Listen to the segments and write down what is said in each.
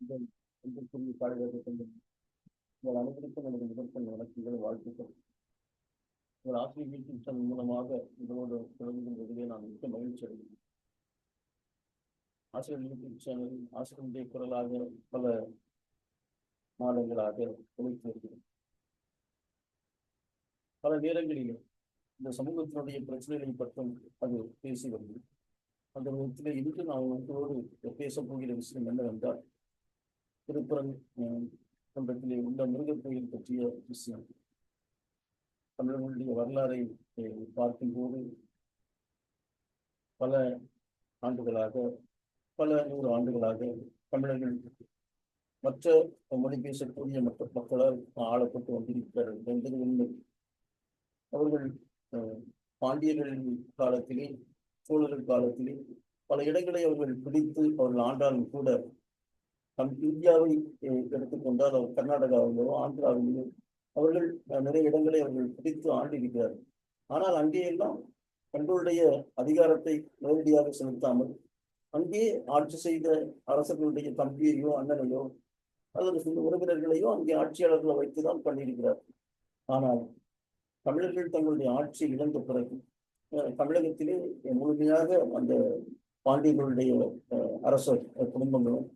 அன்பிற்குரிய பாடல்களை கொண்டு உங்கள் அனைவருக்கும் எனது முதற்கண் வணக்கங்கள் வாழ்த்துக்கள். உங்கள் ஆசிரியர் யூடியூப் சேனல் மூலமாக இதோடு தொடங்குகின்றதிலே நான் மிக்க மகிழ்ச்சி அடைகிறேன். ஆசிரியர் யூடியூப் சேனல் ஆசிரியருடைய குரலாக பல மாதங்களாக உழைத்து வருகிறேன். பல நேரங்களிலும் இந்த சமூகத்தினுடைய பிரச்சனைகளை பற்றும் அது பேசி வருகிறது. அந்த விதத்தில் இன்று நான் உங்களோடு பேசப் போகிற விஷயம் என்னவென்றால் திருப்புறம் உள்ள முருகர் கோயில் பற்றிய விஷயம். தமிழர்களுடைய வரலாறை பார்க்கும்போது பல ஆண்டுகளாக பல நூறு ஆண்டுகளாக தமிழர்கள் மற்ற மொழி பேசக்கூடிய மற்ற மக்களால் ஆளப்பட்டு வந்திருக்கிறார்கள் என்பது உண்மை. அவர்கள் பாண்டியர்களின் காலத்திலே சோழர்கள் காலத்திலே பல இடங்களை அவர்கள் பிடித்து அவர்கள் ஆண்டாலும் கூட நம் இந்தியாவை எடுத்துக்கொண்டால் அவர் கர்நாடகாவிலோ ஆந்திராவிலோ அவர்கள் நிறைய இடங்களை அவர்கள் பிடித்து ஆண்டிருக்கிறார்கள் ஆனால் அங்கேயெல்லாம் தங்களுடைய அதிகாரத்தை நேரடியாக செலுத்தாமல் அங்கே ஆட்சி செய்த அரசர்களுடைய தம்பியையோ அண்ணனையோ அல்லது சில உறவினர்களையோ அங்கே ஆட்சியாளர்களை வைத்துதான் பண்ணியிருக்கிறார். ஆனால் தமிழர்கள் தங்களுடைய ஆட்சியை இழந்த பிறகு தமிழகத்திலே முழுமையாக அந்த பாண்டியர்களுடைய அரச குடும்பங்களும்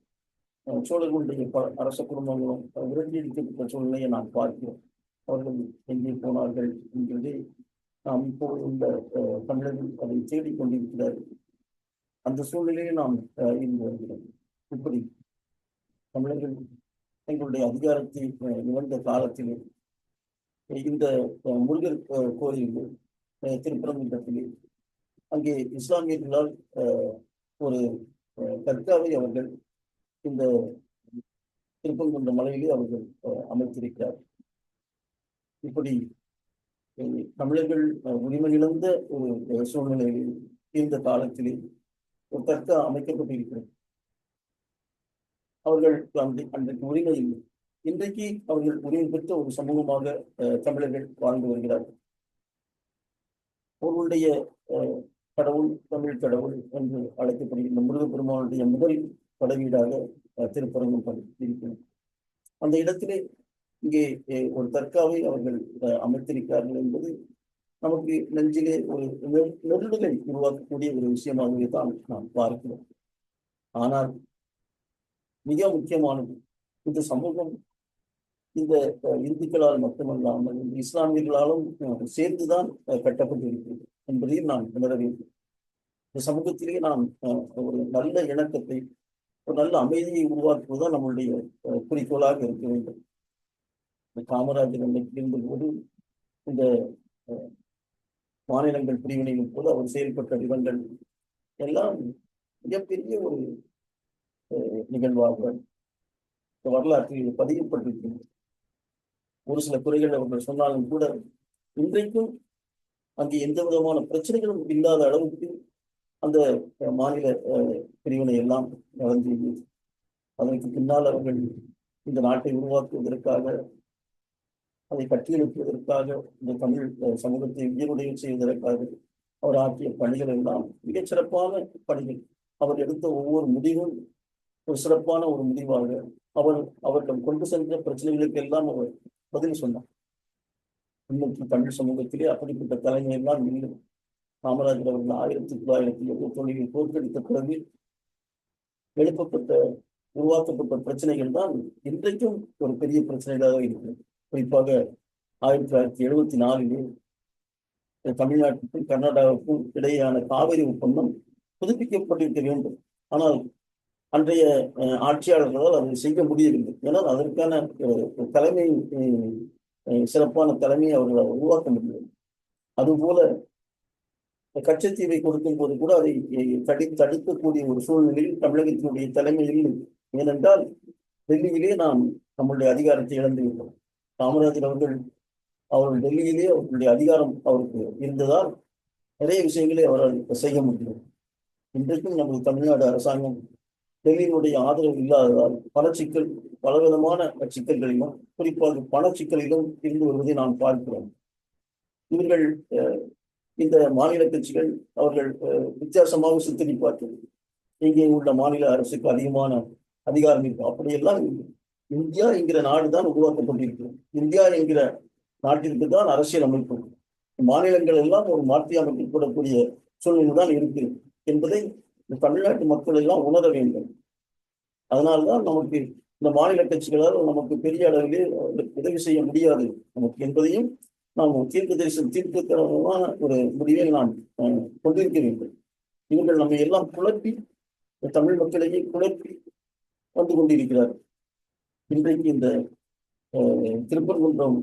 சோழர்களுடைய ப- அரச குடும்பங்களும் விரட்டியடிக்கப்பட்ட சூழ்நிலையை நாம் பார்க்கிறோம். அவர்கள் எங்கே போனார்கள் என்பதை நாம் இப்போது இந்த தமிழர்கள் அதை தேடிக் கொண்டிருக்கிறார்கள் அந்த சூழ்நிலையை நாம் இருந்து வருகிறோம். இப்படி தமிழர்கள் தங்களுடைய அதிகாரத்தை இழந்த காலத்திலே இந்த முருகர் கோயில் திருப்பரங்குன்றத்திலே அங்கே இஸ்லாமியர்களால் ஒரு அஹ், தர்காவை அவர்கள் இந்த திருப்பங்குன்ற மலையிலே அவர்கள் அமைத்திருக்கிறார். இப்படி தமிழர்கள் உரிமை இழந்த ஒரு சூழ்நிலையில் இந்த காலத்திலே ஒரு தர்க்க அமைக்கப்பட்டிருக்கிறது. அவர்கள் அந்த அன்றைக்கு உரிமை இல்லை. இன்றைக்கு அவர்கள் உரிமை பெற்ற ஒரு சமூகமாக அஹ், தமிழர்கள் வாழ்ந்து வருகிறார்கள். அவர்களுடைய அஹ், கடவுள் தமிழ் கடவுள் என்று அழைக்கப்படுகின்ற முருகப்பெருமானுடைய முதல் படவீடாக அஹ், திருப்பரங்குன்றம் அந்த இடத்திலே இங்கே ஒரு தற்காவை அவர்கள் அஹ், அமைத்திருக்கிறார்கள் என்பது நமக்கு நெஞ்சிலே ஒரு நெ- நெருடலை உருவாக்கக்கூடிய ஒரு விஷயமாகவே தான் நாம் பார்க்கிறோம். ஆனால் மிக முக்கியமானது இந்த சமூகம் இந்த இந்துக்களால் மட்டுமல்லாமல் இஸ்லாமியர்களாலும் சேர்ந்துதான் கட்டப்பட்டிருக்கிறது என்பதையும் நாம் உணர வேண்டும். இந்த சமூகத்திலே நாம் அஹ், ஒரு நல்ல இணக்கத்தை ஒரு நல்ல அமைதியை உருவாக்குவதுதான் நம்மளுடைய குறிக்கோளாக இருக்க வேண்டும். இந்த காமராஜர் அன்னைக்கு இருந்தபோது இந்த மாநிலங்கள் பிரிவினையின் போது அவர் செயல்பட்ட விதங்கள் எல்லாம் மிகப்பெரிய ஒரு நிகழ்வாக இந்த வரலாற்றில் பதியப்பட்டிருக்கிறது. ஒரு சில குறைகள் அவர்கள் சொன்னாலும் கூட இன்றைக்கும் அங்கே எந்த விதமான பிரச்சனைகளும் இல்லாத அளவுக்கு அந்த மாநில பிரிவினை எல்லாம் நடந்தது அதற்கு பின்னால் அவர்கள் இந்த நாட்டை உருவாக்குவதற்காக அதை கட்டியெழுப்புவதற்காக இந்த தமிழ் சமூகத்தை உயிருடைய செய்வதற்காக அவர் ஆற்றிய பணிகள் எல்லாம் மிகச் சிறப்பான பணிகள். அவர் எடுத்த ஒவ்வொரு முடிவும் ஒரு சிறப்பான ஒரு முடிவாக அவர் அவர்கள் கொண்டு சென்ற பிரச்சனைகளுக்கு எல்லாம் அவர் பதில் சொன்னார். இன்னைக்கு தமிழ் சமூகத்திலே அப்படிப்பட்ட தலைமையெல்லாம் இல்லை. காமராஜர் அவர்கள் ஆயிரத்தி தொள்ளாயிரத்தி எழுபத்தி ஒன்றில் தோற்கடித்த பிறகு எழுப்பப்பட்ட உருவாக்கப்பட்ட பிரச்சனைகள் தான் இன்றைக்கும் ஒரு பெரிய பிரச்சனைகளாக இருக்கிறது. குறிப்பாக ஆயிரத்தி தொள்ளாயிரத்தி எழுபத்தி நாலிலே தமிழ்நாட்டுக்கும் கர்நாடகாவுக்கும் இடையேயான காவிரி ஒப்பந்தம் புதுப்பிக்கப்பட்டிருக்க வேண்டும். ஆனால் அன்றைய ஆட்சியாளர்களால் அதை செய்ய முடியவில்லை. ஏன்னால் அதற்கான தலைமை சிறப்பான தலைமையை அவர்கள் உருவாக்க முடியவில்லை. அதுபோல கச்சத்தீவை கொடுக்கும் போது கூட அதை தடி தடுக்கக்கூடிய ஒரு சூழ்நிலையில் தமிழகத்தினுடைய தலைமையில் ஏனென்றால் டெல்லியிலே நாம் நம்முடைய அதிகாரத்தை இழந்து விட்டோம். காமராஜர் அவர்கள் அவர்கள் டெல்லியிலே அவர்களுடைய அதிகாரம் அவருக்கு இருந்ததால் நிறைய விஷயங்களை அவரால் செய்ய முடியும். இன்றைக்கும் நமது தமிழ்நாடு அரசாங்கம் டெல்லியினுடைய ஆதரவு இல்லாததால் பல சிக்கல் பலவிதமான சிக்கல்களிலும் குறிப்பாக பண சிக்கலிலும் இருந்து வருவதை நாம் பார்க்கிறோம். இவர்கள் இந்த மாநில கட்சிகள் அவர்கள் வித்தியாசமாக சித்தரிப்பார்கள் இங்கே உள்ள மாநில அரசுக்கு அதிகமான அதிகாரம் இருக்கும் அப்படியெல்லாம் இந்தியா என்கிற நாடு தான் உருவாக்கப்பட்டிருக்கிறது. இந்தியா என்கிற நாட்டிற்கு தான் அரசியல் அமைப்பு. மாநிலங்கள் எல்லாம் ஒரு மாற்றி அமைக்கப்படக்கூடிய சூழ்நிலை தான் இருக்கு என்பதை தமிழ்நாட்டு மக்கள் எல்லாம் உணர வேண்டும். அதனால்தான் நமக்கு இந்த மாநில கட்சிகளால் நமக்கு பெரிய அளவிலே உதவி செய்ய முடியாது நமக்கு என்பதையும் நாம் தீர்க்க தரிசனம் தீர்க்கத்தரமான ஒரு முடிவை நாம் கொண்டிருக்க வேண்டும். இவர்கள் நம்மை எல்லாம் குழப்பி தமிழ் மக்களையே குழப்பி வந்து கொண்டிருக்கிறார் இன்றைக்கு இந்த திருப்பரங்குன்றம்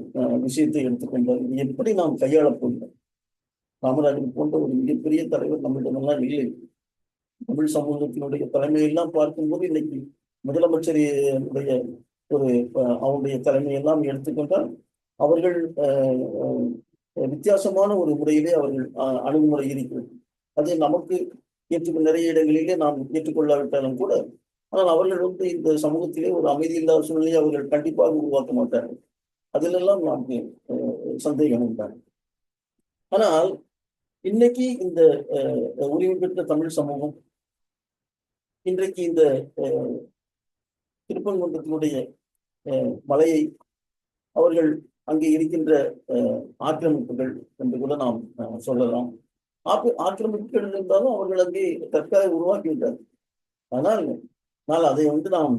விஷயத்தை எடுத்துக்கொண்டார் இது எப்படி நாம் கையாளப் போகிறோம்? காமராஜர் போன்ற ஒரு மிகப்பெரிய தலைவர் நம்மிடமெல்லாம் இல்லை. தமிழ் சமூகத்தினுடைய தலைமையெல்லாம் பார்க்கும்போது இன்னைக்கு முதலமைச்சருடைய ஒரு அவனுடைய அவருடைய தலைமையெல்லாம் எடுத்துக்கொண்டால் அவர்கள் அஹ், அஹ், வித்தியாசமான ஒரு முறையிலே அவர்கள் அஹ், அணுகுமுறை இருக்கிறது. அது நமக்கு ஏற்றுக்க நிறைய இடங்களிலே நாம் ஏற்றுக்கொள்ளாவிட்டாலும் கூட ஆனால் அவர்கள் வந்து இந்த சமூகத்திலே ஒரு அமைதி இல்லாத சூழ்நிலையை அவர்கள் கண்டிப்பாக உருவாக்க மாட்டார்கள். அதிலெல்லாம் நமக்கு அஹ், சந்தேகம் உண்டாங்க ஆனால் இன்னைக்கு இந்த அஹ், உரிமை பெற்ற தமிழ் சமூகம் இன்றைக்கு இந்த அஹ், அஹ், மலையை அவர்கள் அங்கே இருக்கின்ற அஹ், ஆக்கிரமிப்புகள் என்று கூட நாம் சொல்லலாம். ஆக்கிரமிப்புகள் இருந்தாலும் அவர்கள் அங்கே தற்காக உருவாக்கி விட்டார் ஆனால் ஆனால் அதை வந்து நாம்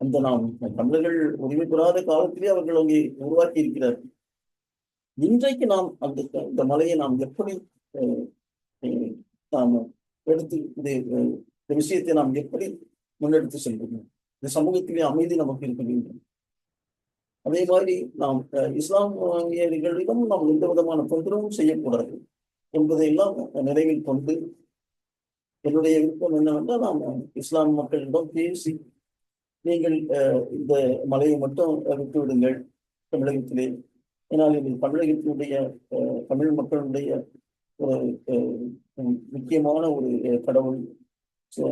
அந்த நாம் தமிழர்கள் உரிமை பெறாத காலத்திலே அவர்கள் அங்கே உருவாக்கி இருக்கிறார்கள் இன்றைக்கு நாம் அந்த இந்த மலையை நாம் எப்படி அஹ், நாம் எடுத்து இது இந்த விஷயத்தை நாம் எப்படி முன்னெடுத்து செல்கிறோம் இந்த சமூகத்திலே அமைதி நமக்கு இருக்க வேண்டும். அதே மாதிரி நாம் இஸ்லாமியர்களிடம் நாம் எந்த விதமான தொந்தரவும் செய்யக்கூடாது என்பதையெல்லாம் நிறைவில் கொண்டு என்னுடைய விருப்பம் என்னவென்றால் நாம் இஸ்லாம் மக்களிடம் பேசி நீங்கள் இந்த மலையை மட்டும் விட்டு விடுங்கள் தமிழகத்திலே. ஏன்னால் இது தமிழகத்தினுடைய தமிழ் மக்களுடைய ஒரு முக்கியமான ஒரு கடவுள்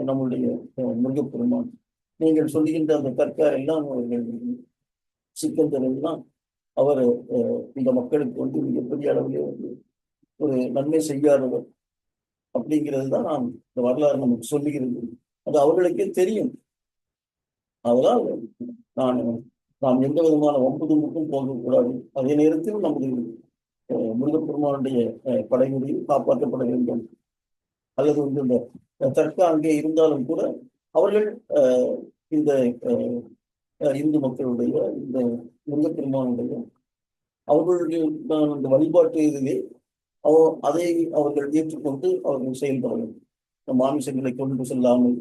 நம்முடைய முருகப்பெருமான். நீங்கள் சொல்லுகின்ற அந்த தற்கா எல்லாம் அவர்கள் சிக்கந்தர் தான் அவர் அஹ், இந்த மக்களுக்கு வந்து மிகப்பெரிய அளவிலே வந்து ஒரு நன்மை செய்யாதவர் அப்படிங்கிறது தான் நாம் இந்த வரலாறு நமக்கு சொல்லுகிறது அது அவர்களுக்கே தெரியும். அதனால் நான் நாம் எந்த விதமான ஒன்பது மட்டும் போகக்கூடாது. அதே நேரத்தில் நமது முருகப்பெருமானுடைய அஹ், படைமுறையும் காப்பாற்றப்பட வேண்டும். அல்லது வந்து இந்த தர்கா அங்கே இருந்தாலும் கூட அவர்கள் அஹ், இந்த இந்து மக்களுடைய இந்த முருகப்பெருமானுடைய அவர்களுடைய அந்த வழிபாட்டு இதிலே அவ அதை அவர்கள் ஏற்றுக்கொண்டு அவர்கள் செயல்பட வேண்டும் மாமிசங்களை கொண்டு செல்லாமல்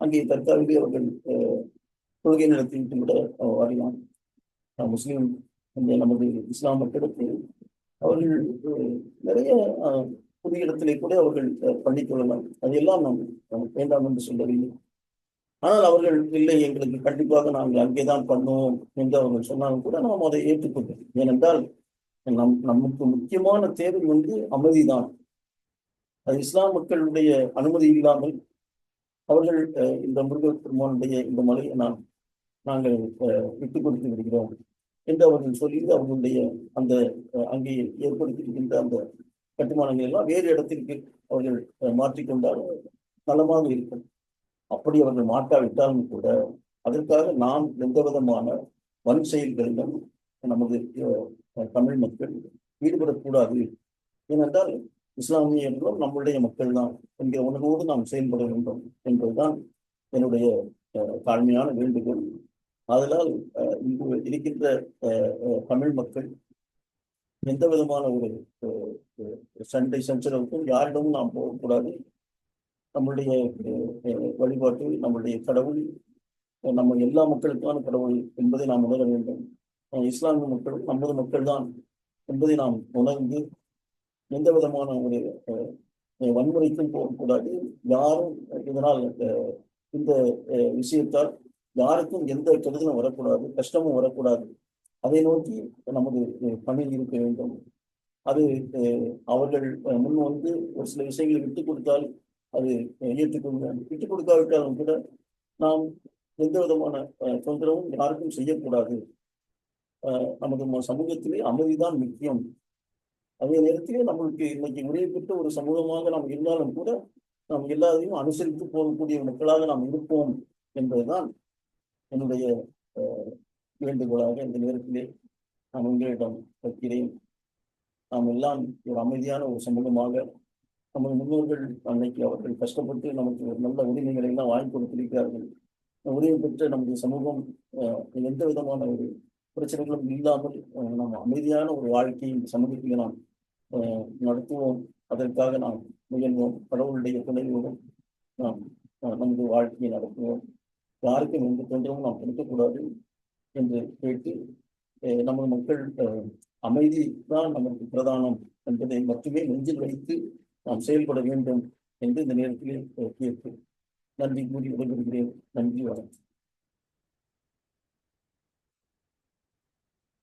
அங்கே தற்காலிலே அவர்கள் கொள்கை நடத்திவிட்டு விட அறியலாம் வரலாம் இந்த நமது இஸ்லாம் மக்களுக்கு அவர்கள் நிறைய புது இடத்திலே கூட அவர்கள் பண்ணிக்கொள்ளலாம். அதையெல்லாம் நாம் வேண்டாம் என்று சொல்லவில்லை. ஆனால் அவர்கள் இல்லை எங்களுக்கு கண்டிப்பாக நாங்கள் அங்கேதான் பண்ணுவோம் என்று அவர்கள் சொன்னாலும் கூட நாம் அதை ஏற்றுக்கொண்டோம். ஏனென்றால் நம் நமக்கு முக்கியமான தேவை வந்து அமைதிதான். அது இஸ்லாம் மக்களுடைய அனுமதி இல்லாமல் அவர்கள் இந்த முருகப் பெருமானுடைய இந்த மலையை நாம் நாங்கள் அஹ், விட்டுக் கொடுத்து விடுகிறோம் என்று அவர்கள் சொல்லி அவர்களுடைய அந்த அங்கே ஏற்படுத்தியிருக்கின்ற அந்த கட்டுமானங்கள் எல்லாம் வேறு இடத்திற்கு அவர்கள் அஹ், மாற்றிக்கொண்டால் நலமாக இருக்கும். அப்படி அவர்கள் மாட்டாவிட்டாலும் கூட அதற்காக நாம் எந்த விதமான வன் செயல்களிலும் நமது தமிழ் மக்கள் ஈடுபடக்கூடாது. ஏனென்றால் இஸ்லாமியர்களும் நம்முடைய மக்கள் தான் என்கிற உணர்வோடு நாம் செயல்பட வேண்டும் என்பதுதான் என்னுடைய தாழ்மையான வேண்டுகோள். அதனால் இங்கு இருக்கின்ற தமிழ் மக்கள் எந்த விதமான ஒரு சண்டை சஞ்சலவுக்கும் யாரிடமும் நாம் போகக்கூடாது. நம்மளுடைய வழிபாட்டு நம்மளுடைய கடவுள் நம்ம எல்லா மக்களுக்கான கடவுள் என்பதை நாம் உணர வேண்டும். இஸ்லாமிய மக்கள் நமது மக்கள் தான் என்பதை நாம் உணர்ந்து எந்த விதமான ஒரு வன்முறைக்கும் போகக்கூடாது. யாரும் இதனால் இந்த விஷயத்தால் யாருக்கும் எந்த கெடுதலும் வரக்கூடாது கஷ்டமும் வரக்கூடாது. அதை நோக்கி நமது பணி இருக்க வேண்டும். அது அவர்கள் முன் வந்து ஒரு சில விஷயங்களை விட்டு கொடுத்தால் அது ஏற்றுக்கொண்டு ஏற்றுக்கொள்ள விட்டுக் கொடுக்காவிட்டாலும் கூட நாம் எந்த விதமான தொந்தரவும் யாருக்கும் செய்யக்கூடாது. நமது சமூகத்திலே அமைதிதான் முக்கியம். அதே நேரத்திலே நம்மளுக்கு இன்னைக்கு முறையப்பட்ட ஒரு சமூகமாக நாம் இருந்தாலும் கூட நாம் எல்லாரையும் அனுசரித்து போகக்கூடிய மக்களாக நாம் இருப்போம் என்பதுதான் என்னுடைய வேண்டுகோளாக இந்த நேரத்திலே நான் உங்களிடம் வைக்கிறேன். நாம் எல்லாம் ஒரு அமைதியான ஒரு சமூகமாக நமது முன்னோர்கள் அன்னைக்கு அவர்கள் கஷ்டப்பட்டு நமக்கு ஒரு நல்ல உரிமைகளை எல்லாம் வாங்கி கொடுத்திருக்கிறார்கள். உதவி உரிமை பெற்ற நமது சமூகம் எந்த விதமான ஒரு பிரச்சனைகளும் இல்லாமல் நாம் அமைதியான ஒரு வாழ்க்கையை இந்த சமூகத்தில் நாம் நடத்துவோம். அதற்காக நாம் முயல்வோம். கடவுளுடைய துணைவோடும் நாம் நமது வாழ்க்கையை நடத்துவோம். யாருக்கும் எந்த தொந்தரவும் நாம் கொடுக்கக்கூடாது என்று கேட்டு நமது மக்கள் அமைதி தான் நமக்கு பிரதானம் என்பதை மட்டுமே நெஞ்சில் வைத்து நாம் செயல்பட வேண்டும் என்று இந்த நேரத்திலே கேட்டு நன்றி கூறி விடைபெறுகிறேன். நன்றி வணக்கம்.